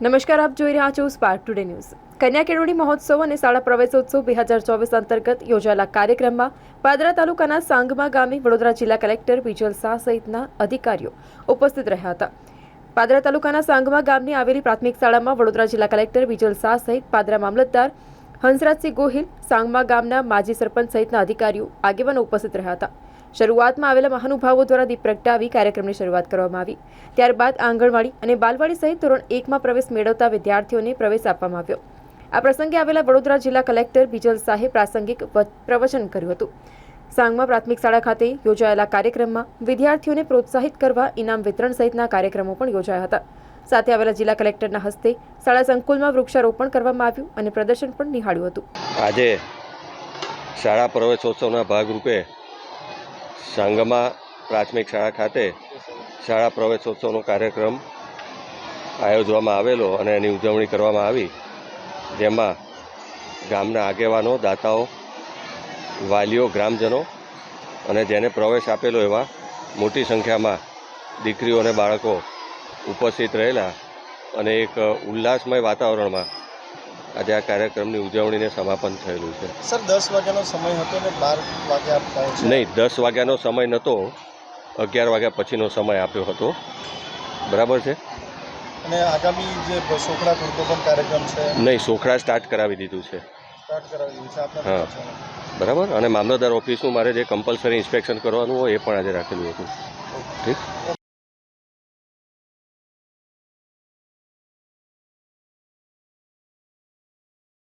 નમસ્કાર, આપ જોઈ રહ્યા છો સ્પાર્ક ટુડે ન્યૂઝ કન્યા કેળવણી મહોત્સવ અને શાળા પ્રવેશોત્સવ બે હજાર ચોવીસ અંતર્ગત યોજાયેલા કાર્યક્રમમાં પાદરા તાલુકાના સાંગમા ગામે વડોદરા જિલ્લા કલેક્ટર વિજલ શાહ સહિતના અધિકારીઓ ઉપસ્થિત રહ્યા હતા. પાદરા તાલુકાના સાંગમા ગામની આવેલી પ્રાથમિક શાળામાં વડોદરા જિલ્લા કલેક્ટર વિજલ શાહ સહિત પાદરા મામલતદાર હંસરાજસિંહ ગોહિલ, સાંગમા ગામના માજી સરપંચ સહિતના અધિકારીઓ આગેવાનો ઉપસ્થિત રહ્યા હતા. શરૂઆતમાં આવેલા મહાનુભાવો દ્વારા દીપ પ્રગટાવી કાર્યક્રમની શરૂઆત કરવામાં આવી. ત્યારબાદ આંગણવાડી અને બાલવાડી સહિત ધોરણ એકમાં પ્રવેશ મેળવતા વિદ્યાર્થીઓને પ્રવેશ આપવામાં આવ્યો. આ પ્રસંગે આવેલા વડોદરા જિલ્લા કલેક્ટર બિજલ શાહે પ્રાસંગિક પ્રવચન કર્યું હતું. સાંગમાં પ્રાથમિક શાળા ખાતે યોજાયેલા કાર્યક્રમમાં વિદ્યાર્થીઓને પ્રોત્સાહિત કરવા ઇનામ વિતરણ સહિતના કાર્યક્રમો પણ યોજાયા હતા. સાથે આવેલા જિલ્લા કલેક્ટરના હસ્તે શાળા સંકુલમાં વૃક્ષારોપણ કરવામાં આવ્યું અને પ્રદર્શન પણ નિહાળ્યું હતું. આજે શાળા પ્રવેશોત્સવના ભાગરૂપે સાંગમા પ્રાથમિક શાળા ખાતે શાળા પ્રવેશોત્સવનો કાર્યક્રમ આયોજવામાં આવેલો અને એની ઉજવણી કરવામાં આવી, જેમાં ગામના આગેવાનો, દાતાઓ, વાલીઓ, ગ્રામજનો અને જેને પ્રવેશ આપેલો એવા મોટી સંખ્યામાં દીકરીઓ અને બાળકો ઉપસ્થિત રહેલા અને એક ઉલ્લાસમય વાતાવરણમાં આજે આ કાર્યક્રમની ઉજવણીને સમાપન થયેલું છે. સર દસ વાગ્યાનો સમય હતો ને બાર વાગ્યા પહોંચ્યા નહીં દસ વાગ્યાનો સમય નહોતો. અગિયાર વાગ્યા પછીનો સમય આપ્યો હતો. બરાબર છે? અને આગામી જે સોખડા ગુણકોપન કાર્યક્રમ છે? નહીં સોખડા સ્ટાર્ટ કરાવી દીધું છે. સ્ટાર્ટ કરાવી દીધું છે હા. બરાબર? અને મામલતદાર ઓફિસનું મારે જે કમ્પલસરી ઇન્સ્પેક્શન કરવાનું હોય એ પણ આજે રાખેલું હતું. ઠીક?